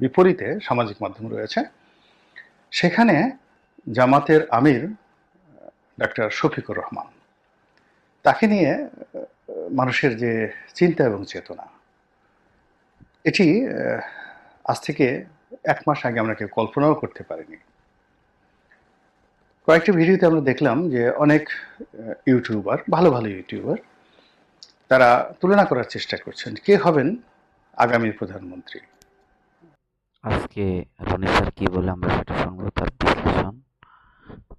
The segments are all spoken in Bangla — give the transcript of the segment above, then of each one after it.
বিপরীতে সামাজিক মাধ্যম রয়েছে। সেখানে জামাতের আমির ডাক্তার শফিকুর রহমান। তাকে নিয়ে মানুষের যে চিন্তা এবং চেতনা, এটি আজ থেকে এক মাস আগে আমরা কেউ কল্পনাও করতে পারিনি। কয়েকটি ভিডিওতে আমরা দেখলাম যে অনেক ইউটিউবার, ভালো ভালো ইউটিউবার, তারা তুলনা করার চেষ্টা করছেন, কে হবেন আগামী প্রধানমন্ত্রী? আজকে রনি স্যার কি বলে আমরা সেটা শুনব, তার বিশ্লেষণ।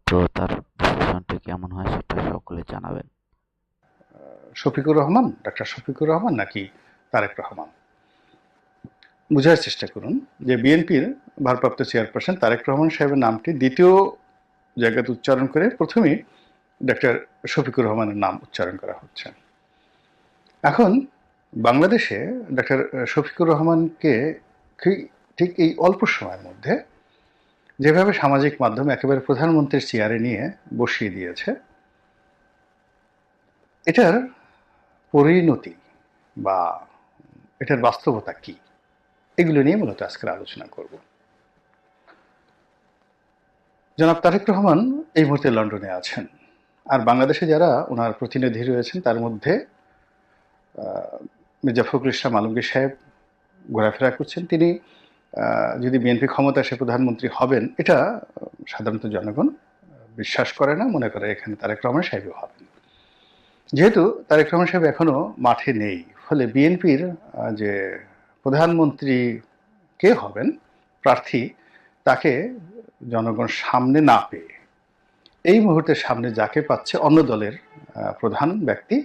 তো তার বিশ্লেষণটি কেমন হয় সেটা সকলে জানাবেন। শফিকুর রহমান? ডাক্তার শফিকুর রহমান নাকি তারেক রহমান? বোঝার চেষ্টা করুন যে বিএনপির ভারপ্রাপ্ত চেয়ারপারসন তারেক রহমান সাহেবের নামটি দ্বিতীয় জায়গাতে উচ্চারণ করে প্রথমেই ডাক্তার শফিকুর রহমানের নাম উচ্চারণ করা হচ্ছে। এখন বাংলাদেশে ডাক্তার শফিকুর রহমানকে ঠিক এই অল্প সময়ের মধ্যে যেভাবে সামাজিক মাধ্যমে একেবারে প্রধানমন্ত্রীর চেয়ারে নিয়ে বসিয়ে দিয়েছে, এটার পরিণতি বা এটার বাস্তবতা কি? এগুলো নিয়ে মূলত আজকের আলোচনা করব। জনাব তারেক রহমান এই মুহূর্তে লন্ডনে আছেন আর বাংলাদেশে যারা ওনার প্রতিনিধি রয়েছেন তার মধ্যে মির্জা ফখরুল ইসলাম আলমগীর সাহেব ঘোরাফেরা করছেন। তিনি যদি বিএনপি ক্ষমতা সে প্রধানমন্ত্রী হবেন, এটা সাধারণত জনগণ বিশ্বাস করে না, মনে করে এখানে তারেক রহমান সাহেবও হবেন। যেহেতু তারেক রহমান সাহেব এখনও মাঠে নেই, ফলে বিএনপির যে প্রধানমন্ত্রী কে হবেন, প্রার্থী, তাকে জনগণ সামনে না পেয়ে, এই মুহূর্তে সামনে যাকে পাচ্ছে অন্য দলের প্রধান ব্যক্তি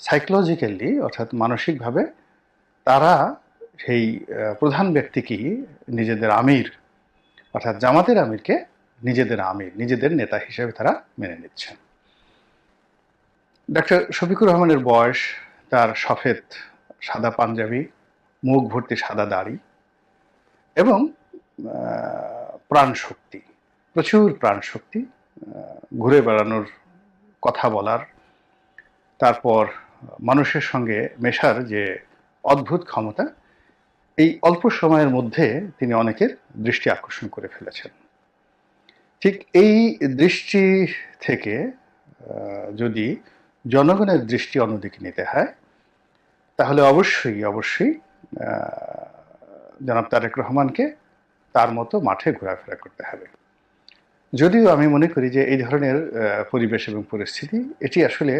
সাইকোলজিক্যালি অর্থাৎ মানসিকভাবে, তারা সেই প্রধান ব্যক্তিকেই নিজেদের আমির অর্থাৎ জামাতের আমিরকে নিজেদের আমির নিজেদের নেতা হিসেবে তারা মেনে নিচ্ছেন। ডাক্তার শফিকুর রহমানের বয়স তার সফেদ সাদা পাঞ্জাবি মুখ ভর্তি সাদা দাড়ি এবং আহ, প্রাণ শক্তি প্রচুর প্রাণ শক্তি ঘুরে বেড়ানোর কথা বলার তারপর মানুষের সঙ্গে মেশার যে অদ্ভুত ক্ষমতা এই অল্প সময়ের মধ্যে তিনি অনেকের দৃষ্টি আকর্ষণ করে ফেলেছেন। ঠিক এই দৃষ্টি থেকে যদি জনগণের দৃষ্টি অন্যদিকে নিতে হয়, তাহলে অবশ্যই অবশ্যই জনাব তারেক রহমানকে তার মতো মাঠে ঘোরাফেরা করতে হবে। যদিও আমি মনে করি যে এই ধরনের পরিবেশ এবং পরিস্থিতি, এটি আসলে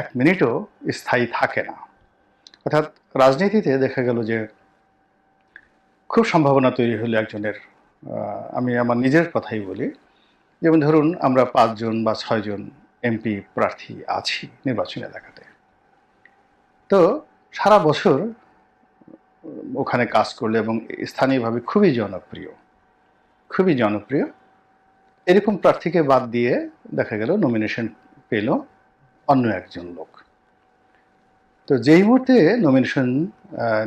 এক মিনিটও স্থায়ী থাকে না। অর্থাৎ রাজনীতিতে দেখা গেল যে খুব সম্ভাবনা তৈরি হলো একজনের। আমি আমার নিজের কথাই বলি। যেমন ধরুন, আমরা পাঁচজন বা ছয়জন এমপি প্রার্থী আছি নির্বাচনী এলাকাতে। তো সারা বছর ওখানে কাজ করলে এবং স্থানীয়ভাবে খুবই জনপ্রিয় খুবই জনপ্রিয়। এরকম প্রার্থীকে বাদ দিয়ে দেখা গেল নমিনেশন পেল অন্য একজন লোক। তো যেই মুহূর্তে নমিনেশন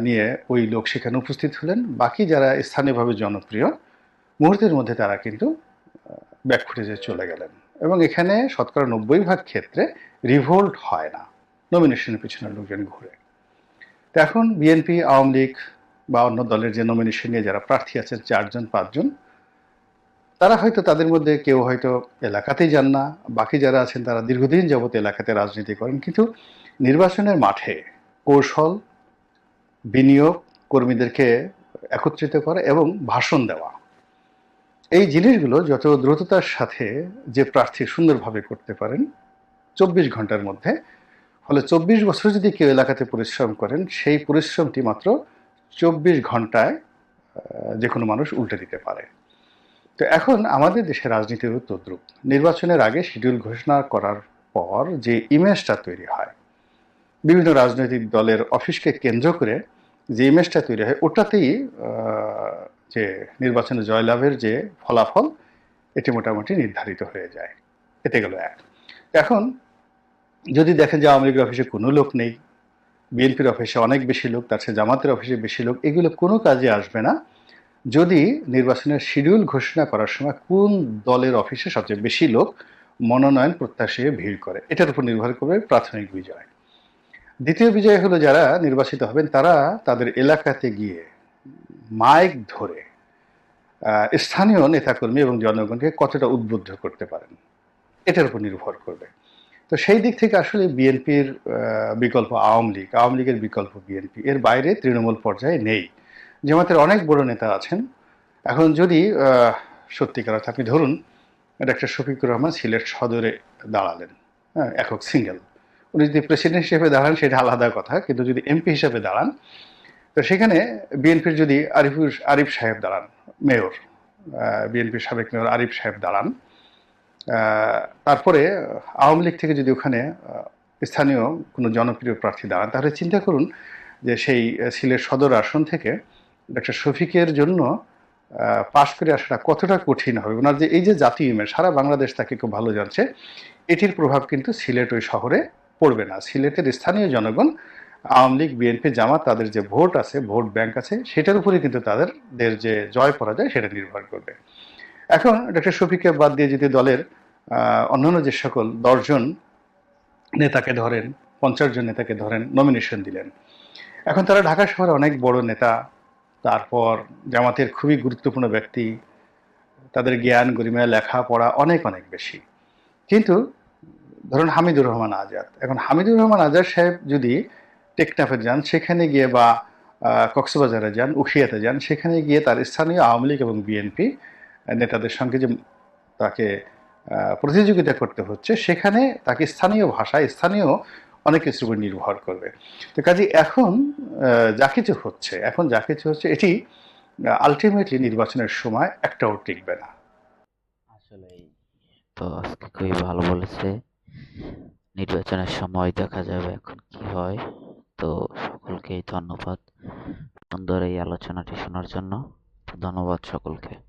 নিয়ে ওই লোক সেখানে উপস্থিত হলেন, বাকি যারা স্থানীয়ভাবে জনপ্রিয়, মুহূর্তের মধ্যে তারা কিন্তু ব্যাক ফুটেজে চলে গেলেন। এবং এখানে শতকরা নব্বই ভাগ ক্ষেত্রে রিভোল্ট হয় না নমিনেশনের পিছনে লোকজন ঘুরে। তো এখন বিএনপি আওয়ামী লীগ বা অন্য দলের যে নমিনেশন নিয়ে যারা প্রার্থী আছেন, চারজন, পাঁচজন তারা হয়তো তাদের মধ্যে কেউ হয়তো এলাকাতেই যান না। বাকি যারা আছেন তারা দীর্ঘদিন যাবত এলাকাতে রাজনীতি করেন। কিন্তু নির্বাচনের মাঠে কৌশল, বিনিয়োগ, কর্মীদেরকে একত্রিত করা এবং ভাষণ দেওয়া, এই জিনিসগুলো যত দ্রুততার সাথে যে প্রার্থী সুন্দরভাবে করতে পারেন, চব্বিশ ঘণ্টার মধ্যে, ফলে চব্বিশ বছর যদি কেউ এলাকাতে পরিশ্রম করেন, সেই পরিশ্রমটি মাত্র চব্বিশ ঘন্টায় যে কোনো মানুষ উল্টে দিতে পারে। তো এখন আমাদের দেশের রাজনীতির তদ্রুপ নির্বাচনের আগে শিডিউল ঘোষণা করার পর যে ইমেজটা তৈরি হয়, বিভিন্ন রাজনৈতিক দলের অফিসকে কেন্দ্র করে যে ইমেজটা তৈরি হয়, ওটাতেই যে নির্বাচনে জয়লাভের যে ফলাফল, এটি মোটামুটি নির্ধারিত হয়ে যায়। এতে গেল এক। এখন যদি দেখেন যে আওয়ামী লীগের অফিসে কোনো লোক নেই, বিএনপির অফিসে অনেক বেশি লোক, তার সাথে জামাতের অফিসে বেশি লোক, এগুলো কোনো কাজে আসবে না। যদি নির্বাচনের শিডিউল ঘোষণা করার সময় কোন দলের অফিসে সবচেয়ে বেশি লোক মনোনয়ন প্রত্যাশী ভিড় করে, এটার উপর নির্ভর করবে প্রাথমিক বিজয়। দ্বিতীয় বিজয় হলো যারা নির্বাচিত হবেন, তারা তাদের এলাকাতে গিয়ে মাইক ধরে স্থানীয় নেতাকর্মী এবং জনগণকে কতটা উদ্বুদ্ধ করতে পারেন, এটার উপর নির্ভর করবে। তো সেই দিক থেকে আসলে বিএনপির বিকল্প আওয়ামী লীগ, আওয়ামী লীগের বিকল্প বিএনপি, এর বাইরে তৃণমূল পর্যায়ে নেই। জামাতের অনেক বড় নেতা আছেন। এখন যদি সত্যিকার অর্থে আপনি ধরুন, ডাক্তার শফিকুর রহমান সিলেট সদরে দাঁড়ালেন হ্যাঁ একক সিঙ্গেল। উনি যদি প্রেসিডেন্ট হিসেবে দাঁড়ান, সেটা আলাদা কথা, কিন্তু যদি এমপি হিসেবে দাঁড়ান, তো সেখানে বিএনপির যদি আরিফুর, আরিফ সাহেব দাঁড়ান, মেয়র বিএনপির সাবেক মেয়র আরিফ সাহেব দাঁড়ান তারপরে আওয়ামী লীগ থেকে যদি ওখানে স্থানীয় কোনো জনপ্রিয় প্রার্থী দাঁড়ান, তাহলে চিন্তা করুন যে সেই সিলেট সদর আসন থেকে ডক্টর শফিকের জন্য পাশ করে আসাটা কতটা কঠিন হবে? ওনার যে এই যে জাতীয় ইমেজ সারা বাংলাদেশ তাকে খুব ভালো জানছে। এটির প্রভাব কিন্তু সিলেট ওই শহরে পড়বে না। সিলেটের স্থানীয় জনগণ, আওয়ামী লীগ, বিএনপি, জামাত, তাদের যে ভোট আছে, ভোট ব্যাংক আছে, সেটার উপরে কিন্তু তাদের দের যে জয় পরাজয়, সেটা নির্ভর করবে। এখন ডক্টর শফিককে বাদ দিয়ে যদি দলের অন্যান্য যে সকল দশজন নেতাকে ধরেন, পঞ্চাশ জন নেতাকে ধরেন নমিনেশন দিলেন। এখন তারা ঢাকা শহরে অনেক বড় নেতা তারপর জামাতের খুবই গুরুত্বপূর্ণ ব্যক্তি, তাদের জ্ঞান, গরিমা, লেখাপড়া অনেক অনেক বেশি। কিন্তু ধরুন হামিদুর রহমান আজাদ। এখন হামিদুর রহমান আজাদ সাহেব যদি টেকনাফে যান, সেখানে গিয়ে বা কক্সবাজারে যান, উখিয়াতে যান, সেখানে গিয়ে তার স্থানীয় আওয়ামী লীগ এবং বিএনপি নেতাদের সঙ্গে যে তাকে প্রতিযোগিতা করতে হচ্ছে, সেখানে তাকে স্থানীয় ভাষায়, স্থানীয় অনেক কিছুর উপর নির্ভর করবে। তো কাজে এখন যা কিছু হচ্ছে, এখন যা কিছু হচ্ছে, এটি আলটিমেটলি নির্বাচনের সময় একটাও টিকবে না। আসলেই। তো আজকে খুবই ভালো বলেছে। নির্বাচনের সময় দেখা যাবে এখন কি হয়। তো সকলকেই ধন্যবাদ। সুন্দর এই আলোচনাটি শোনার জন্য। ধন্যবাদ সকলকে।